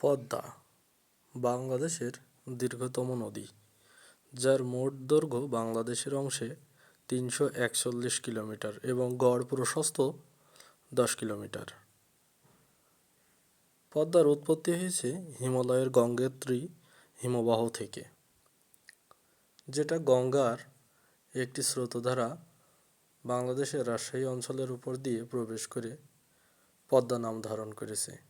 পদ্মা বাংলাদেশের দীর্ঘতম নদী, যার মোট দৈর্ঘ্য বাংলাদেশের অংশে তিনশো একচল্লিশ কিলোমিটার এবং গড় প্রশস্ত দশ কিলোমিটার। পদ্মার উৎপত্তি হয়েছে হিমালয়ের গঙ্গেত্রী হিমবাহ থেকে, যেটা গঙ্গার একটি স্রোতধারা বাংলাদেশের রাজশাহী অঞ্চলের উপর দিয়ে প্রবেশ করে পদ্মা নাম ধারণ করেছে।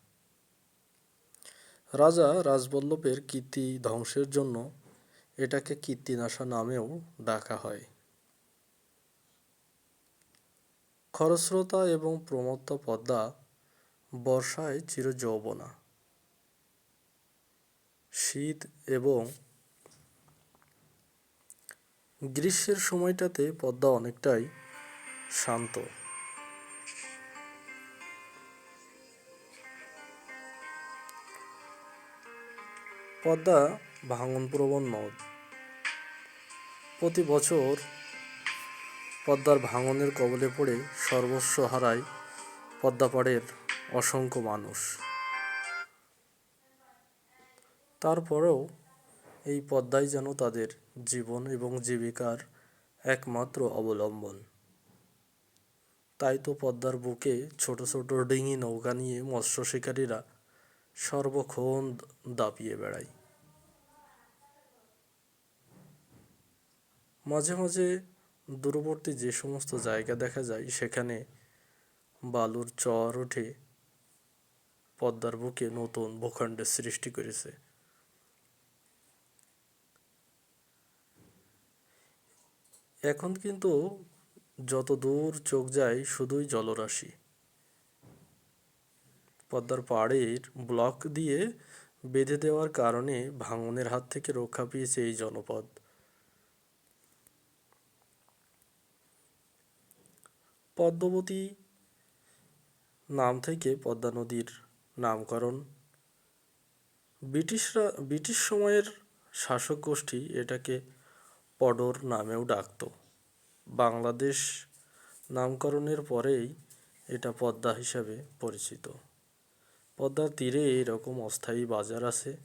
রাজা রাজবল্লভের কীর্তি ধ্বংসের জন্য এটাকে কীর্তিনাশা নামেও ডাকা হয়। খরস্রোতা এবং প্রমত্ত পদ্মা বর্ষায় চিরযৌবনা। শীত এবং গ্রীষ্মের সময়টাতে পদ্মা অনেকটাই শান্ত। পদ্মা ভাঙনপ্রবণ নদ। প্রতি বছর পদ্মার ভাঙনের কবলে পড়ে সর্বস্ব হারায় পদ্মাপাড়ের অসংখ্য মানুষ। তারপরেও এই পদ্মাই যেন তাদের জীবন এবং জীবিকার একমাত্র অবলম্বন। তাই তো পদ্মার বুকে ছোট ছোট ডিঙি নৌকা নিয়ে মৎস্য শিকারীরা সর্বক্ষণ দাপিয়ে বেড়ায় মাঝে মাঝে দূরবর্তী যে সমস্ত জায়গা দেখা যায়, সেখানে বালুর চর উঠে পদ্মার বুকে নতুন ভূখণ্ডের সৃষ্টি করেছে। এখন কিন্তু যত দূর চোখ যায়, শুধুই জলরাশি। পদ্মার পাড়ের ব্লক দিয়ে বেঁধে দেওয়ার কারণে ভাঙনের হাত থেকে রক্ষা পেয়েছে এই জনপদ। পদ্মবতী নাম থেকে পদ্মা নদীর নামকরণ। ব্রিটিশরা, ব্রিটিশ সময়ের শাসক গোষ্ঠী এটাকে পডর নামেও ডাকত। বাংলাদেশ নামকরণের পরেই এটা পদ্মা হিসাবে পরিচিত। পদ্মার তীরে এরকম অস্থায়ী বাজার আছে,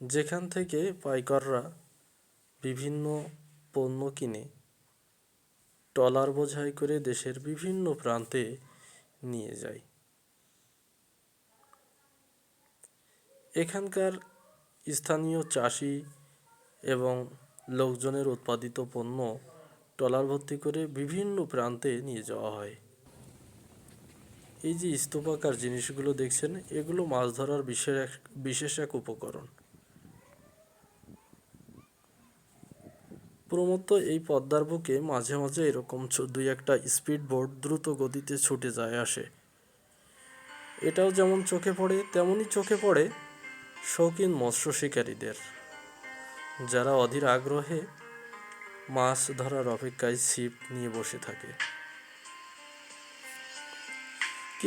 যেখান থেকে পাইকাররা বিভিন্ন পণ্য কিনে টলার বোঝাই করে দেশের বিভিন্ন প্রান্তে নিয়ে যায়। এখানকার স্থানীয় চাষি এবং লোকজনের উৎপাদিত পণ্য ট্রলার ভর্তি করে বিভিন্ন প্রান্তে নিয়ে যাওয়া হয়। এই যে স্তূপাকার জিনিসগুলো দেখছেন, এগুলো মাছ ধরার বিশেষ এক বিশেষ এক উপকরণ। প্রমত্ত এই পদ্মার বুকে মাঝে মাঝে এরকম দুই একটা স্পিড বোর্ড দ্রুত গতিতে ছুটে যায়, আসে। এটাও যেমন চোখে পড়ে তেমনই চোখে পড়ে শৌখিন মৎস্য শিকারীদের। যারা অধীর আগ্রহে মাছ ধরার অপেক্ষায় ছিপ নিয়ে বসে থাকে।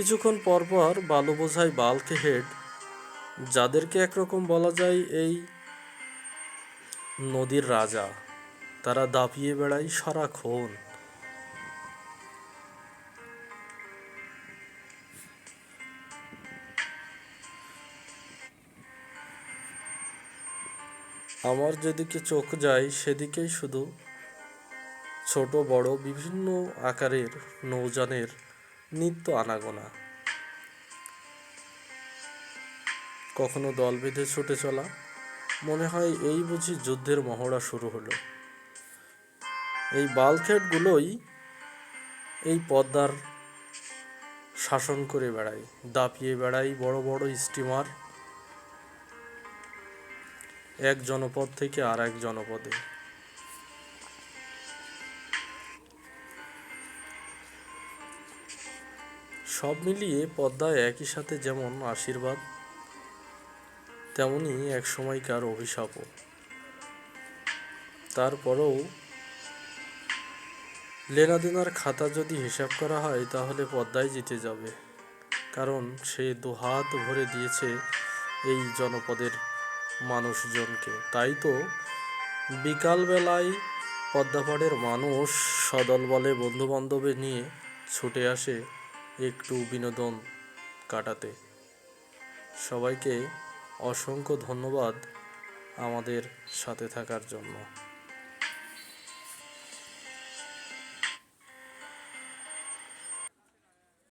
কিছুক্ষণ পরপর বালু বোঝাই বাল্ক হেড, যাদেরকে একরকম বলা যায় এই নদীর রাজা, তারা দাপিয়ে বেড়ায় সারাক্ষণ আমার যেদিকে চোখ যায়, সেদিকেই শুধু ছোট, বড়, বিভিন্ন আকারের নৌযানের নিত্য আনাগোনা। কখনো দল বেঁধে ছুটে চলা, মনে হয় এই বুঝি যুদ্ধের মহড়া শুরু হলো। এই বাল্কহেডগুলোই এই পদ্মার শাসন করে বেড়ায়, দাপিয়ে বেড়ায় বড় বড় স্টিমার। এক জনপদ থেকে আর এক জনপদে। সব মিলিয়ে পদ্মা একই সাথে যেমন আশীর্বাদ, তেমনি এক সময়কার অভিশাপও। তারপরেও লেনাদেনার খাতা যদি হিসাব করা হয়, তাহলে পদ্মায় জিতে যাবে। কারণ সে দুহাত ভরে দিয়েছে এই জনপদের মানুষজনকে। তাই তো বিকালবেলায় পদ্মাপাড়ের মানুষ সদল বলে বন্ধু বান্ধবে নিয়ে ছুটে আসে একটু বিনোদন কাটাতে। সবাইকে অসংখ্য ধন্যবাদ আমাদের সাথে থাকার জন্য।